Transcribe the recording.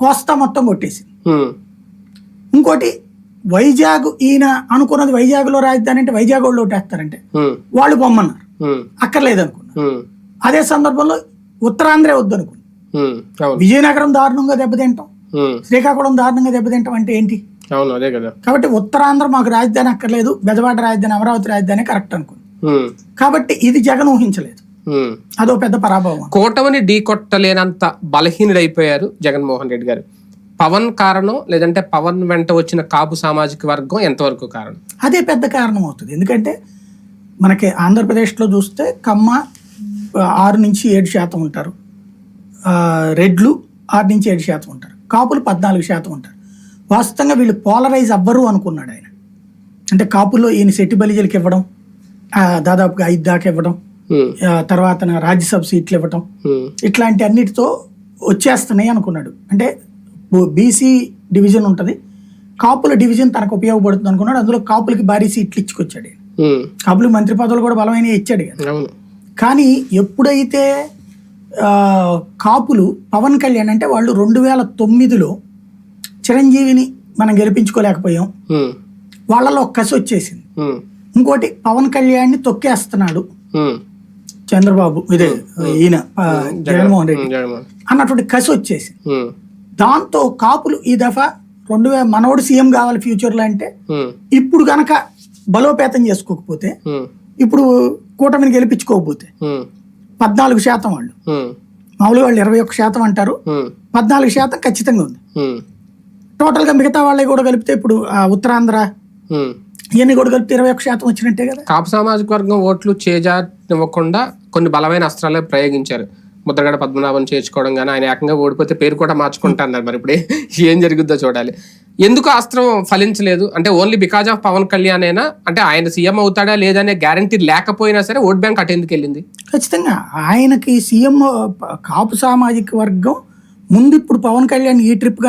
కోస్తా మొత్తం కొట్టేసింది. ఇంకోటి వైజాగ్ ఈయన అనుకున్నది వైజాగ్లో రాజధాని అంటే వైజాగ్ వాళ్ళు ఓటేస్తారంటే ఉమ్, వాళ్ళు పొమ్మన్నారు. అక్కర్లేదు అనుకున్నారు అదే సందర్భంలో ఉత్తరాంధ్రే వద్దనుకున్నారు. విజయనగరం దారుణంగా దెబ్బతింటాం. శ్రీకాకుళం దారుణంగా దెబ్బతింటాం అంటే ఏంటి? అవును అదే కదా. కాబట్టి ఉత్తరాంధ్ర మాకు రాజధాని అక్కర్లేదు బెజవాడ రాజధాని అమరావతి రాజధాని కరెక్ట్ అనుకుంది కాబట్టి ఇది జగన్ ఊహించలేదు. అదో పెద్ద పరాభవం. కూటమిని ఢీ కొట్టలేనంత బలహీనుడైపోయారు జగన్మోహన్ రెడ్డి గారు. పవన్ కారణం లేదంటే పవన్ వెంట వచ్చిన కాపు సామాజిక వర్గం ఎంతవరకు కారణం? అదే పెద్ద కారణం అవుతుంది ఎందుకంటే మనకి ఆంధ్రప్రదేశ్లో చూస్తే కమ్మ ఆరు నుంచి ఏడు శాతం ఉంటారు. ఆ, రెడ్లు ఆరు నుంచి ఏడు శాతం ఉంటారు. కాపులు పద్నాలుగు శాతం ఉంటారు. వాస్తవంగా వీళ్ళు పోలరైజ్ అవ్వరు అనుకున్నాడు ఆయన. అంటే కాపుల్లో ఈయన శెట్టి బలిజలకి ఇవ్వడం ఆ, దాదాపుగా ఐదు దాకా ఇవ్వడం తర్వాత రాజ్యసభ సీట్లు ఇవ్వటం. ఇట్లాంటి అన్నిటితో వచ్చేస్తున్నాయి అనుకున్నాడు. అంటే బీసీ డివిజన్ ఉంటుంది. కాపుల డివిజన్ తనకు ఉపయోగపడుతుంది అనుకున్నాడు. అందులో కాపులకి భారీ సీట్లు ఇచ్చుకొచ్చాడు కాపులకు మంత్రి పదవులు కూడా బలమైన ఇచ్చాడు కానీ ఎప్పుడైతే కాపులు పవన్ కళ్యాణ్ అంటే వాళ్ళు రెండు వేల తొమ్మిదిలో చిరంజీవిని మనం గెలిపించుకోలేకపోయాం. వాళ్ళలో కసి వచ్చేసింది. ఇంకోటి పవన్ కళ్యాణ్ని తొక్కేస్తున్నాడు. చంద్రబాబు ఇదే ఈయన జగన్మోహన్ రెడ్డి. అన్నటువంటి కసి వచ్చేసింది. ఉమ్, దాంతో కాపులు ఈ దఫా రెండు వేల మనోడు సీఎం కావాలి ఫ్యూచర్లో అంటే ఉమ్, ఇప్పుడు గనక బలోపేతం చేసుకోకపోతే ఇప్పుడు కూటమిని గెలిపించుకోకపోతే పద్నాలుగు శాతం వాళ్ళు. మామూలుగా వాళ్ళు ఇరవై ఒక్క శాతం అంటారు. పద్నాలుగు శాతం ఖచ్చితంగా ఉంది. ఉమ్, టోటల్గా మిగతా వాళ్ళవి కూడా కలిపితే ఇప్పుడు ఉత్తరాంధ్ర. ఇవన్నీ కూడా కలిపితే ఇరవై ఒక్క శాతం వచ్చినట్టే కదా. కాపు సామాజిక వర్గం ఓట్లు చేజానివ్వకుండా కొన్ని బలమైన అస్త్రాలే ప్రయోగించారు. ముద్రగడ పద్మనాభం చేర్చుకోవడం కానీ ఆయన ఏకంగా ఓడిపోతే పేరు కూడా మార్చుకుంటా అన్నారు మరి ఇప్పుడు. ఏం జరుగుద్దో చూడాలి. ఎందుకు అస్త్రం ఫలించలేదు? అంటే only because of Pawan Kalyan అయినా అంటే ఆయన సీఎం అవుతాడా లేదనే గ్యారంటీ లేకపోయినా సరే ఓట్ బ్యాంక్ అటు ఎందుకు వెళ్ళింది? ఖచ్చితంగా ఆయనకి సీఎం కాపు సామాజిక వర్గం ముందు ఇప్పుడు పవన్ కళ్యాణ్ ఈ ట్రిప్